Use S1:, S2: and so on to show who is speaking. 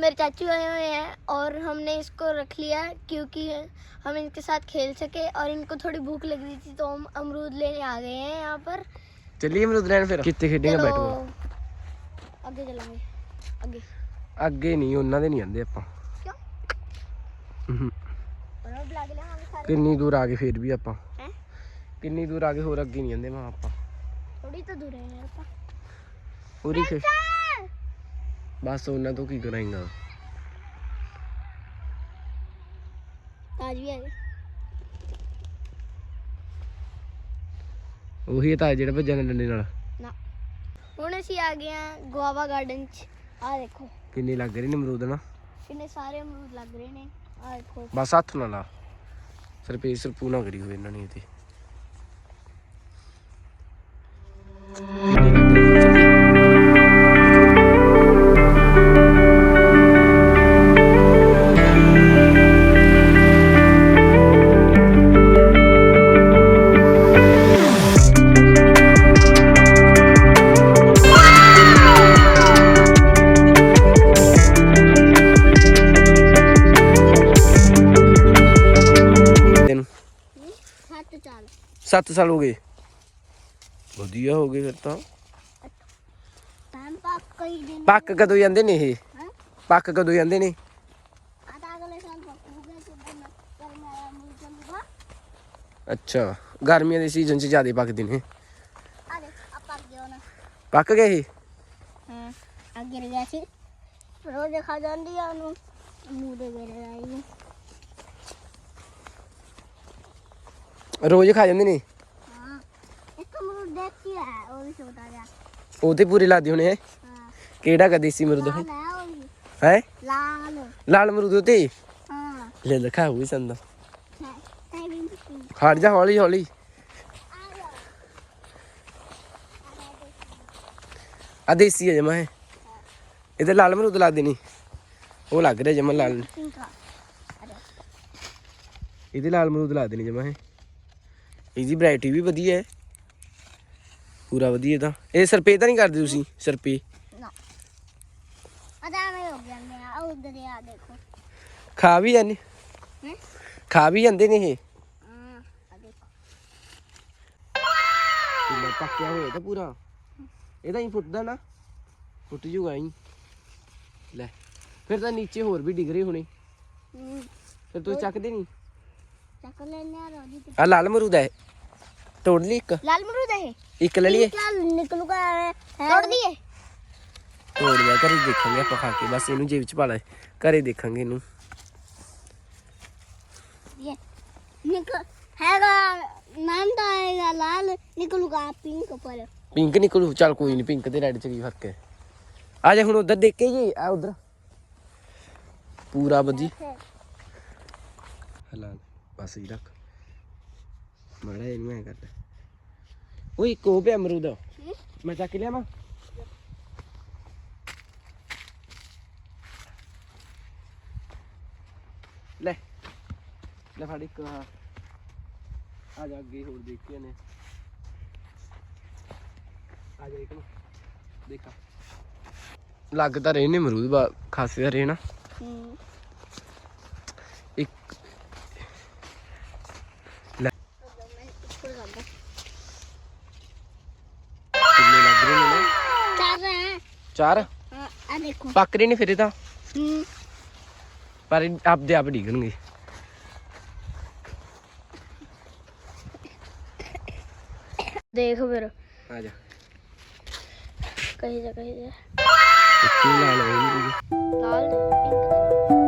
S1: मेरे चाचू आए हुए हैं और हमने इसको रख लिया क्योंकि हम इनके साथ खेल सके और इनको थोड़ी भूख लग रही थी तो हम अमरूद लेने आ गए हैं यहाँ पर
S2: ਚੱਲੀਏ ਅਮਰੂਦ ਲੈਣ ਫਿਰ ਕਿੱਥੇ ਖੇਡੇਗਾ
S1: चलो
S2: ਬੈਟਬਾਲ
S1: आगे चलेंगे आगे
S2: ਅੱਗੇ ਨਹੀਂ ਉਹਨਾਂ ਦੇ ਨਹੀਂ ਜਾਂਦੇ ਆਪਾਂ
S1: क्यों
S2: ਹਮ,
S1: और अब लागे ले हम सारे
S2: ਕਿੰਨੀ ਦੂਰ ਆ ਗਏ ਫੇਰ ਵੀ ਆਪਾਂ
S1: हैं
S2: ਕਿੰਨੀ ਦੂਰ ਆ ਗਏ ਹੋਰ ਅੱਗੇ ਨਹੀਂ ਜਾਂਦੇ ਮਾਂ ਆਪਾਂ
S1: थोड़ी तो दूर है यार पा
S2: ਪੂਰੀ ਖੇ ਬਸ ਉਹਨਾਂ ਤੋਂ ਕੀ ਕਰਾਂਗਾ? ਉਹੀ ਤਾਂ ਜਿਹੜਾ ਭੱਜਣ ਡੰਡੇ ਨਾਲ।
S1: ਨਾ। ਹੁਣ ਅਸੀਂ ਆ ਗਏ ਆ ਗੋਆਵਾ ਗਾਰਡਨ ਚ। ਆ ਦੇਖੋ।
S2: ਕਿੰਨੇ ਲੱਗ ਰਹੇ ਨੇ ਅਮਰੂਦ ਨਾ
S1: ਕਿੰਨੇ ਸਾਰੇ ਅਮਰੂਦ ਲੱਗ ਰਹੇ ਨੇ। ਆ ਦੇਖੋ।
S2: ਬਸ ਹੱਥ ਨਾਲ ਲਾ। ਸਰਪੇ ਸਰਪੂ ਨਾ ਕਰੀ ਹੋਈ ਇਹਨਾਂ ਨੇ
S1: ਇਹਤੇ
S2: 7 ਸਾਲ ਹੋ ਗਏ। ਵਧੀਆ ਹੋ ਗਏ ਫਿਰ ਤਾਂ।
S1: ਟਾਈਮ ਪਾਸ ਦਿਨ
S2: ਪੱਕ ਕਦੋਂ ਜਾਂਦੇ ਨੇ ਇਹ?
S1: ਹਾਂ
S2: ਪੱਕ ਕਦੋਂ ਜਾਂਦੇ ਨੇ?
S1: ਆਦਾ ਅਗਲੇ ਸਾਲ ਪੱਕੂਗੇ ਤੇ ਮੈਂ ਕਰ ਮੈਂ ਅਮਰੂਦ ਚੱਲੂਗਾ
S2: ਅੱਛਾ, ਗਰਮੀਆਂ ਦੇ ਸੀਜ਼ਨ 'ਚ ਜ਼ਿਆਦਾ ਪੱਕਦੇ ਨੇ।
S1: ਆ ਦੇ ਆ ਪੱਕ ਗਿਆ ਨਾ
S2: ਪੱਕ ਗਏ ਇਹ?
S1: ਹਾਂ ਆ ਗਿਰ ਗਿਆ ਸੀ। ਰੋਜ਼ ਖਾ ਜਾਂਦੀ ਆ ਉਹਨੂੰ। ਮੂੰਹ ਦੇ ਗਿਰ ਆਈ
S2: ਰੋਜ਼ ਖਾ ਜਾਂਦੇ ਨੇ?
S1: ਹਾਂ। ਇੱਕ ਅਮਰੂਦ ਦੇਖੀ ਹੈ? ਉਹ ਵੀ ਛੋਟਾ ਜਿਹਾ।
S2: ਉਹ ਤੇ ਪੂਰੇ ਲਾਦੇ ਹੋਣੇ ਹੈ?
S1: ਹਾਂ।
S2: ਕਿਹੜਾ ਕਾ ਦੇਸੀ ਅਮਰੂਦ ਹੈ?
S1: ਲਾਲ ਹੈ ਉਹ ਵੀ।
S2: ਹੈ?
S1: ਲਾਲ।
S2: ਲਾਲ ਅਮਰੂਦ ਤੇ?
S1: ਹਾਂ।
S2: ਲੈ ਲਖਾ ਹੋਈ ਸੰਦਾ।
S1: ਵੀ
S2: ਖੜ ਜਾ ਹੌਲੀ ਹੌਲੀ।
S1: ਆ
S2: ਆ ਦੇਸੀ ਹੈ ਜਮਾ ਹੈ ਇਹਦੇ ਲਾਲ ਅਮਰੂਦ ਲਾਦੇ ਨਹੀਂ ਉਹ ਲੱਗ ਰਿਹਾ ਜਮਾ ਲਾਲ।
S1: ਪਿੰਕਾ
S2: ਇਹਦੇ ਲਾਲ ਅਮਰੂਦ ਲਾਦੇ ਨਹੀਂ ਜਮਾ ਹੈ ਇਹਦੀ ਵੈਰਾਈਟੀ ਵੀ ਵਧੀਆ ਹੈ। ਪੂਰਾ ਵਧੀਆ ਤਾਂ। ਇਹ ਸਰਪੇ ਤਾਂ ਨਹੀਂ ਕਰਦੇ ਤੁਸੀਂ? ਸਰਪੇ?
S1: ਨਾ। ਅਦਾ ਮੈਂ ਹੋ ਗਿਆ ਮੈਂ ਆ ਉਧਰ ਆ ਦੇਖੋ।
S2: ਖਾ ਵੀ ਜਾਂਦੇ।
S1: ਹੈ?
S2: ਖਾ ਵੀ ਜਾਂਦੇ ਨੇ ਇਹ।
S1: ਹਾਂ ਆ ਦੇਖੋ।
S2: ਕਿੰਨਾ ਪੱਕਿਆ ਹੋਇਆ ਤਾਂ ਪੂਰਾ। ਇਹਦਾ ਹੀ ਫੁੱਟਦਾ ਨਾ। ਫੁੱਟ ਜੂਗਾ ਹੀ। ਲੈ। ਫਿਰ ਤਾਂ ਨੀਚੇ ਹੋਰ ਵੀ ਡਿਗ ਰਹੇ ਹੋਣੇ।
S1: ਹੂੰ।
S2: ਫਿਰ ਤੁਸੀਂ ਚੱਕਦੇ ਨਹੀਂ।
S1: ਆ
S2: ਲਾਲ ਮਰੂਦ ਹੈ। ਤੋੜ ਲਈ ਇੱਕ।
S1: ਲਾਲ ਮਰੂਦ ਹੈ
S2: ਇੱਕ ਲੈ ਲਈਏ।
S1: ਤੋੜ ਦਈਏ।
S2: ਤੋੜ ਲਿਆ ਦੇਖਾਂਗੇ ਆਪਾਂ ਖਾ ਕੇ। ਬਸ ਇਹਨੂੰ ਜੇਬ ਚ ਪਾ ਘਰੇ ਦੇਖਾਂਗੇ ਇਹਨੂੰ। ਪਿੰਕ ਨਿਕਲੂ ਚੱਲ ਕੋਈ ਨਹੀਂ ਪਿੰਕ ਤੇ ਰੈੱਡ ਚ ਕੀ ਫ਼ਰਕ ਹੈ? ਆ ਜਾ ਹੁਣ ਉਧਰ ਦੇਖੇ ਜੀ ਆ ਉਧਰ। ਪੂਰਾ ਬੱਜੀ ਹਲਾਲ ਬਸ ਰੱਖ। ਮੜਾ ਇਹਨੂੰ ਐ ਕਰਦਾ ਓਏ ਕੋ ਪਿਆ ਅਮਰੂਦ। ਮੈਂ ਚੱਕ ਲਿਆ ਮੈਂ ਲੈ ਲੈ ਫੜ ਇੱਕ। ਆਹ। ਆ ਜਾ ਅੱਗੇ ਹੋਰ ਦੇਖ ਨੇ। ਆ ਜਾ ਇੱਕ ਨੂੰ। ਦੇਖਾ। ਲੱਗ ਤਾਂ ਰਹੇ ਨੇ ਅਮਰੂਦ ਬਾ ਖਾਸੇ ਰਹੇ ਨਾ। ਇੱਕ ਚਾਰ?
S1: ਆ ਦੇਖੋ।
S2: ਪੱਕ ਰਹੇ ਨੇ ਤਾਂ?
S1: ਹੂੰ।
S2: ਪਰ ਇਹ ਆਪਦੇ ਆਪ ਡਿੱਗਣਗੇ।
S1: ਦੇਖ ਫਿਰ।
S2: ਆ ਜਾ।
S1: ਕਹੀ ਜਾ ਕਹੀ ਜਾ।
S2: ਇੱਥੇ ਲਾ
S1: ਪਿੰਕ